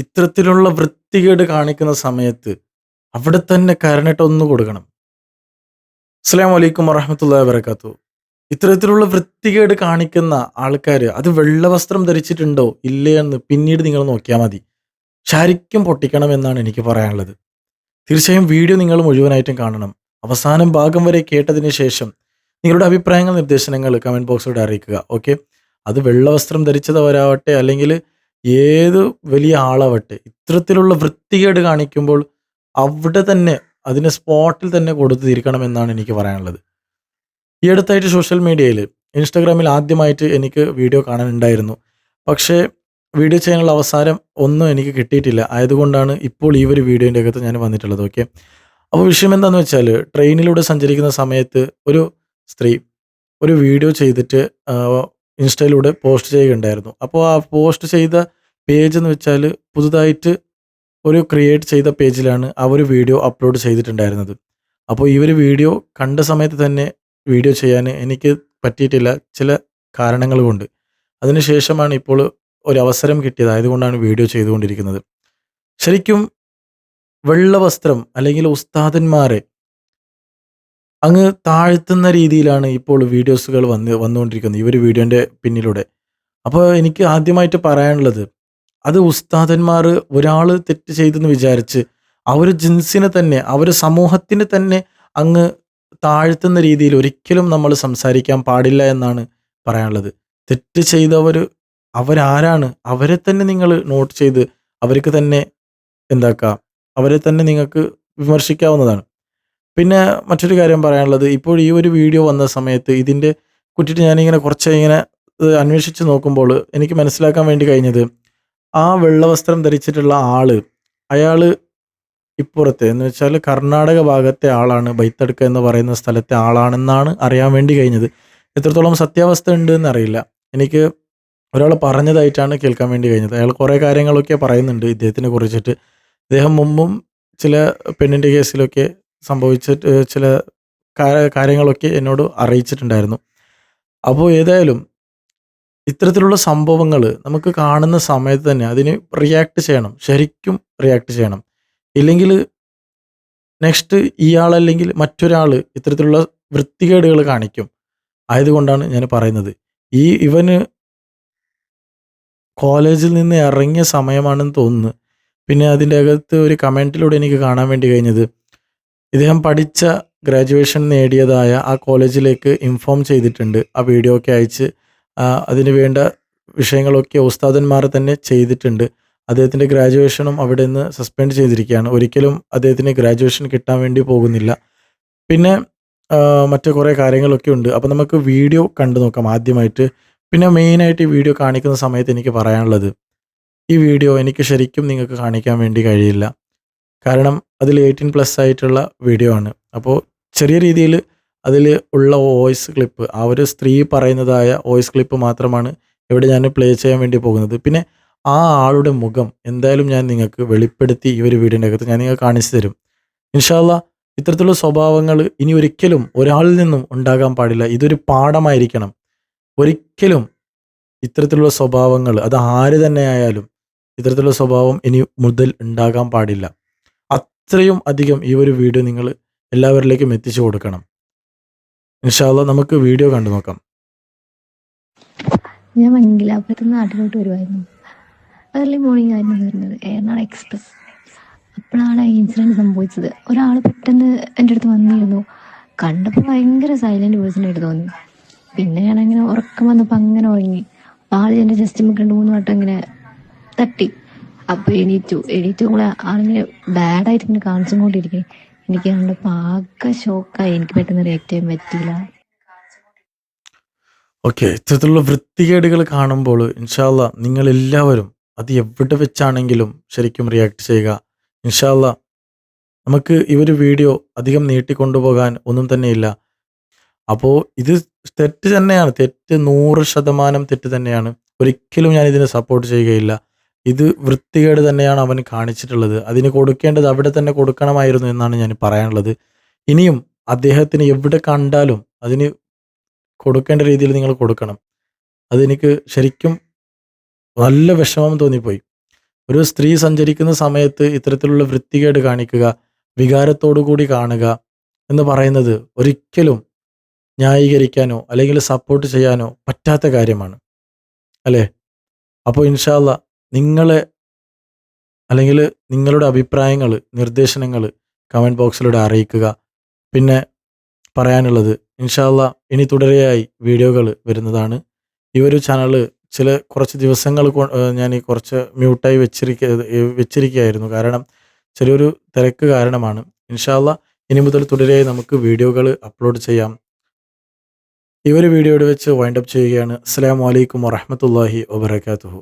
ഇത്തരത്തിലുള്ള വൃത്തികേട് കാണിക്കുന്ന സമയത്ത് അവിടെ തന്നെ കരണിട്ട് ഒന്ന് കൊടുക്കണം. അസ്സലാമു വലൈക്കും വറഹ്മത്തുള്ളാഹി വരക്കാത്തു ഇത്തരത്തിലുള്ള വൃത്തികേട് കാണിക്കുന്ന ആൾക്കാർ അത് വെള്ള വസ്ത്രം ധരിച്ചിട്ടുണ്ടോ? ഇല്ലേ എന്ന് പിന്നീട് നിങ്ങൾ നോക്കിയാൽ മതി. ശരിക്കും പൊട്ടിക്കണം എന്നാണ് എനിക്ക് പറയാനുള്ളത്. തീർച്ചയായും വീഡിയോ നിങ്ങൾ മുഴുവനായിട്ടും കാണണം. അവസാനം ഭാഗം വരെ കേട്ടതിന് ശേഷം നിങ്ങളുടെ അഭിപ്രായങ്ങൾ നിർദ്ദേശങ്ങൾ കമന്റ് ബോക്സിലൂടെ അറിയിക്കുക. ഓക്കെ? അത് വെള്ള വസ്ത്രം ധരിച്ചതവരാവട്ടെ അല്ലെങ്കിൽ ഏത് വലിയ ആളാവട്ടെ ഇത്തരത്തിലുള്ള വൃത്തികേട് കാണിക്കുമ്പോൾ അവിടെ തന്നെ അതിന് സ്പോട്ടിൽ തന്നെ കൊടുത്തു തീർക്കണം എന്നാണ് എനിക്ക് പറയാനുള്ളത്. ഈ അടുത്തായിട്ട് സോഷ്യൽ മീഡിയയിൽ ഇൻസ്റ്റാഗ്രാമിൽ ആദ്യമായിട്ട് എനിക്ക് വീഡിയോ കാണാനുണ്ടായിരുന്നു. പക്ഷേ വീഡിയോ ചെയ്യാനുള്ള അവസാനം ഒന്നും എനിക്ക് കിട്ടിയിട്ടില്ല. ആയതുകൊണ്ടാണ് ഇപ്പോൾ ഈ ഒരു വീഡിയോന്റെ അകത്ത് ഞാൻ വന്നിട്ടുള്ളത് ഓക്കെ അപ്പോൾ വിഷയം എന്താണെന്ന് വെച്ചാൽ ട്രെയിനിലൂടെ സഞ്ചരിക്കുന്ന സമയത്ത് ഒരു സ്ത്രീ ഒരു വീഡിയോ ചെയ്തിട്ട് ഇൻസ്റ്റയിലൂടെ പോസ്റ്റ് ചെയ്യുകയുണ്ടായിരുന്നു. അപ്പോൾ ആ പോസ്റ്റ് ചെയ്ത പേജ് എന്ന് വെച്ചാൽ പുതുതായിട്ട് ഒരു ക്രിയേറ്റ് ചെയ്ത പേജിലാണ് അവർ വീഡിയോ അപ്ലോഡ് ചെയ്തിട്ടുണ്ടായിരുന്നത്. അപ്പോൾ ഒരു വീഡിയോ കണ്ട സമയത്ത് തന്നെ വീഡിയോ ചെയ്യാൻ എനിക്ക് പറ്റിയിട്ടില്ല ചില കാരണങ്ങൾ കൊണ്ട്. അതിനുശേഷമാണ് ഇപ്പോൾ ഒരു അവസരം കിട്ടിയത്. ആയതുകൊണ്ടാണ് വീഡിയോ ചെയ്തുകൊണ്ടിരിക്കുന്നത്. ശരിക്കും വെള്ള വസ്ത്രം അല്ലെങ്കിൽ ഉസ്താദന്മാരെ അങ്ങ് താഴ്ത്തുന്ന രീതിയിലാണ് ഇപ്പോൾ വീഡിയോസുകൾ വന്ന് വന്നുകൊണ്ടിരിക്കുന്നത് ഈ ഒരു വീഡിയോന്റെ പിന്നിലൂടെ. അപ്പോൾ എനിക്ക് ആദ്യമായിട്ട് പറയാനുള്ളത് അത് ഉസ്താദന്മാർ ഒരാൾ തെറ്റ് ചെയ്തെന്ന് വിചാരിച്ച് ആ ഒരു ജിൻസിനെ തന്നെ ആ ഒരു സമൂഹത്തിന് തന്നെ അങ്ങ് താഴ്ത്തുന്ന രീതിയിൽ ഒരിക്കലും നമ്മൾ സംസാരിക്കാൻ പാടില്ല എന്നാണ് പറയാനുള്ളത്. തെറ്റ് ചെയ്തവർ അവരാരാണ് അവരെ തന്നെ നിങ്ങൾ നോട്ട് ചെയ്ത് അവർക്ക് തന്നെ എന്താക്കുക അവരെ തന്നെ നിങ്ങൾക്ക് വിമർശിക്കാവുന്നതാണ്. പിന്നെ മറ്റൊരു കാര്യം പറയാനുള്ളത് ഇപ്പോൾ ഈ ഒരു വീഡിയോ വന്ന സമയത്ത് ഇതിന്റെ കുറ്റിട്ട് ഞാനിങ്ങനെ കുറച്ച് ഇങ്ങനെ അന്വേഷിച്ച് നോക്കുമ്പോൾ എനിക്ക് മനസ്സിലാക്കാൻ വേണ്ടി കഴിഞ്ഞത് ആ വെള്ളവസ്ത്രം ധരിച്ചിട്ടുള്ള ആൾ അയാൾ ഇപ്പുറത്തെ എന്ന് വെച്ചാൽ കർണാടക ഭാഗത്തെ ആളാണ് ബൈത്തടുക്ക എന്ന് പറയുന്ന സ്ഥലത്തെ ആളാണെന്നാണ് അറിയാൻ വേണ്ടി കഴിഞ്ഞത്. എത്രത്തോളം സത്യാവസ്ഥ ഉണ്ട് എന്നറിയില്ല എനിക്ക് ഒരാൾ പറഞ്ഞതായിട്ടാണ് കേൾക്കാൻ വേണ്ടി കഴിഞ്ഞത്. അയാൾ കുറേ കാര്യങ്ങളൊക്കെ പറയുന്നുണ്ട് ഇദ്ദേഹത്തിനെ കുറിച്ചിട്ട്. ഇദ്ദേഹം മുമ്പും ചില പെണ്ണിന്റെ കേസിലൊക്കെ സംഭവിച്ചിട്ട് ഏഹ് ചില കാര്യങ്ങളൊക്കെ എന്നോട് അറിയിച്ചിട്ടുണ്ടായിരുന്നു. അപ്പോൾ ഏതായാലും ഇത്തരത്തിലുള്ള സംഭവങ്ങൾ നമുക്ക് കാണുന്ന സമയത്ത് തന്നെ അതിന് റിയാക്ട് ചെയ്യണം. ശരിക്കും റിയാക്ട് ചെയ്യണം. ഇല്ലെങ്കിൽ നെക്സ്റ്റ് ഇയാളല്ലെങ്കിൽ മറ്റൊരാൾ ഇത്തരത്തിലുള്ള വൃത്തികേടുകൾ കാണിക്കും. ആയതുകൊണ്ടാണ് ഞാൻ പറയുന്നത്. ഈ ഇവന് കോളേജിൽ നിന്ന് ഇറങ്ങിയ സമയമാണെന്ന് തോന്നുന്നു. പിന്നെ അതിന്റെ അകത്ത് ഒരു കമന്റിലൂടെ എനിക്ക് കാണാൻ വേണ്ടി കഴിഞ്ഞത് ഇദ്ദേഹം പഠിച്ച ഗ്രാജുവേഷൻ നേടിയതായ ആ കോളേജിലേക്ക് ഇൻഫോം ചെയ്തിട്ടുണ്ട്. ആ വീഡിയോ ഒക്കെ അയച്ച് അതിന് വേണ്ട വിഷയങ്ങളൊക്കെ ഉസ്താദന്മാർ തന്നെ ചെയ്തിട്ടുണ്ട്. അദ്ദേഹത്തിന്റെ ഗ്രാജുവേഷനും അവിടെ നിന്ന് സസ്പെൻഡ് ചെയ്തിരിക്കുകയാണ്. ഒരിക്കലും അദ്ദേഹത്തിന് ഗ്രാജുവേഷൻ കിട്ടാൻ വേണ്ടി പോകുന്നില്ല. പിന്നെ മറ്റു കുറേ കാര്യങ്ങളൊക്കെ ഉണ്ട്. അപ്പോൾ നമുക്ക് വീഡിയോ കണ്ടു നോക്കാം ആദ്യമായിട്ട്. പിന്നെ മെയിനായിട്ട് ഈ വീഡിയോ കാണിക്കുന്ന സമയത്ത് എനിക്ക് പറയാനുള്ളത് ഈ വീഡിയോ എനിക്ക് ശരിക്കും നിങ്ങൾക്ക് കാണിക്കാൻ വേണ്ടി കഴിയില്ല. കാരണം അതിൽ എയ്റ്റീൻ പ്ലസ് ആയിട്ടുള്ള വീഡിയോ ആണ്. അപ്പോൾ ചെറിയ രീതിയിൽ അതിൽ ഉള്ള വോയിസ് ക്ലിപ്പ് ആ ഒരു സ്ത്രീ പറയുന്നതായ വോയിസ് ക്ലിപ്പ് മാത്രമാണ് ഇവിടെ ഞാൻ പ്ലേ ചെയ്യാൻ വേണ്ടി പോകുന്നത്. പിന്നെ ആ ആളുടെ മുഖം എന്തായാലും ഞാൻ നിങ്ങൾക്ക് വെളിപ്പെടുത്തി ഈ ഒരു വീഡിയോന്റെ അകത്ത് ഞാൻ നിങ്ങൾക്ക് കാണിച്ചു തരും. ഇൻഷാല്ല ഇത്തരത്തിലുള്ള സ്വഭാവങ്ങൾ ഇനി ഒരിക്കലും ഒരാളിൽ നിന്നും ഉണ്ടാകാൻ പാടില്ല. ഇതൊരു പാഠമായിരിക്കണം. ഒരിക്കലും ഇത്തരത്തിലുള്ള സ്വഭാവങ്ങൾ അത് ആര് തന്നെ ആയാലും ഇത്തരത്തിലുള്ള സ്വഭാവം ഇനി മുതൽ ഉണ്ടാകാൻ പാടില്ല. അത്രയും അധികം ഈ ഒരു വീഡിയോ നിങ്ങൾ എല്ലാവരിലേക്കും എത്തിച്ചു കൊടുക്കണം. ഇൻഷാല്ല നമുക്ക് വീഡിയോ കണ്ടു നോക്കാം. ഞാൻ മംഗലാപുരത്ത് നാട്ടിലോട്ട് വരുമായിരുന്നു ഏർലി മോർണിംഗ് ആയിരുന്നു വരുന്നത്. എറണാകുളം എക്സ്പ്രസ്. അപ്പോഴാണ് ഇൻസിഡന്റ് സംഭവിച്ചത്. ഒരാൾ പെട്ടെന്ന് എന്റെ അടുത്ത് വന്നിരുന്നു. കണ്ടപ്പോൾ ഭയങ്കര സൈലന്റ് പേഴ്സൺ ആയിട്ട് തോന്നി പിന്നെ ഞാനങ്ങനെ ഉറക്കം വന്നപ്പോൾ അങ്ങനെ ഉറങ്ങി. ആൾ എന്റെ ജസ്റ്റ് നമുക്ക് രണ്ട് മൂന്ന് വട്ടം ഇങ്ങനെ തട്ടി. അപ്പോൾ എണീറ്റു. എണീറ്റു ആളിങ്ങനെ ബാഡായിട്ട് ഇങ്ങനെ കാണിച്ചും കൊണ്ടിരിക്കും എനിക്ക് അതുകൊണ്ട് പാക ഷോക്കായി എനിക്ക് പെട്ടെന്ന് റിയാക്ട് ചെയ്യാൻ പറ്റില്ല ഓക്കെ ഇത്തരത്തിലുള്ള വൃത്തികേടുകൾ കാണുമ്പോൾ ഇൻഷാല്ല നിങ്ങൾ എല്ലാവരും അത് എവിടെ വെച്ചാണെങ്കിലും ശരിക്കും റിയാക്ട് ചെയ്യുക. ഇൻഷാല്ല നമുക്ക് ഈ ഒരു വീഡിയോ അധികം നീട്ടിക്കൊണ്ടുപോകാൻ ഒന്നും തന്നെയില്ല. അപ്പോൾ ഇത് തെറ്റ് തന്നെയാണ്. തെറ്റ് നൂറ് ശതമാനം തെറ്റ് തന്നെയാണ്. ഒരിക്കലും ഞാൻ ഇതിനെ സപ്പോർട്ട് ചെയ്യുകയില്ല. ഇത് വൃത്തികേട് തന്നെയാണ് അവൻ കാണിച്ചിട്ടുള്ളത്. അതിന് കൊടുക്കേണ്ടത് അവിടെ തന്നെ കൊടുക്കണമായിരുന്നു എന്നാണ് ഞാൻ പറയാനുള്ളത്. ഇനിയും അദ്ദേഹത്തിന് എവിടെ കണ്ടാലും അതിന് കൊടുക്കേണ്ട രീതിയിൽ നിങ്ങൾ കൊടുക്കണം. അതെനിക്ക് ശരിക്കും നല്ല വിഷമം തോന്നിപ്പോയി. ഒരു സ്ത്രീ സഞ്ചരിക്കുന്ന സമയത്ത് ഇത്തരത്തിലുള്ള വൃത്തികേട് കാണിക്കുക വികാരത്തോടു കൂടി കാണുക എന്ന് പറയുന്നത് ഒരിക്കലും ന്യായീകരിക്കാനോ അല്ലെങ്കിൽ സപ്പോർട്ട് ചെയ്യാനോ പറ്റാത്ത കാര്യമാണ്. അല്ലേ? അപ്പോൾ ഇൻഷാല്ല നിങ്ങളെ അല്ലെങ്കിൽ നിങ്ങളുടെ അഭിപ്രായങ്ങൾ നിർദ്ദേശനങ്ങൾ കമന്റ് ബോക്സിലൂടെ അറിയിക്കുക. പിന്നെ പറയാനുള്ളത് ഇൻഷാല്ല ഇനി തുടരെയായി വീഡിയോകൾ വരുന്നതാണ്. ഈ ഒരു ചാനൽ ചില കുറച്ച് ദിവസങ്ങൾ ഞാൻ കുറച്ച് മ്യൂട്ടായി വെച്ചിരിക്ക വെച്ചിരിക്കുകയായിരുന്നു കാരണം ചെറിയൊരു തിരക്ക് കാരണമാണ്. ഇൻഷാല്ല ഇനി മുതൽ തുടരെയായി നമുക്ക് വീഡിയോകൾ അപ്ലോഡ് ചെയ്യാം. ഈ ഒരു വീഡിയോയുടെ വെച്ച് വൈൻഡപ്പ് ചെയ്യുകയാണ്. അസ്സാം വലൈക്കും വറഹമത്തല്ലാഹി വബർക്കാത്തുഹു